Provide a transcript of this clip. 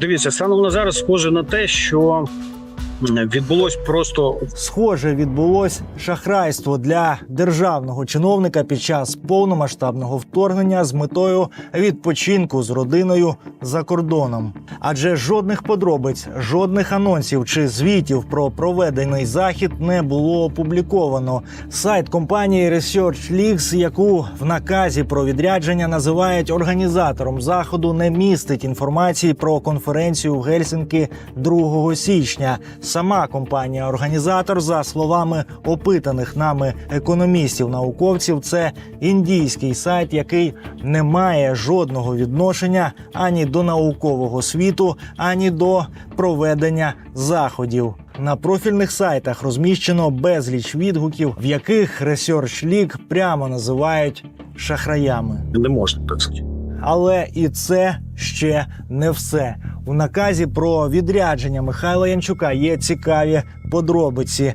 Дивіться, станом на зараз схоже на те, що відбулось просто Схоже, відбулось шахрайство для державного чиновника під час повномасштабного вторгнення з метою відпочинку з родиною за кордоном. Адже жодних подробиць, жодних анонсів чи звітів про проведений захід не було опубліковано. Сайт компанії ResearchLeaks, яку в наказі про відрядження називають організатором заходу, не містить інформації про конференцію в Гельсінки 2 січня. Сама компанія-організатор, за словами опитаних нами економістів-науковців, це індійський сайт, який не має жодного відношення ані до наукового світу, ані до проведення заходів. На профільних сайтах розміщено безліч відгуків, в яких Research League прямо називають шахраями. не можна так сказати. Але і це ще не все. У наказі про відрядження Михайла Янчука є цікаві подробиці.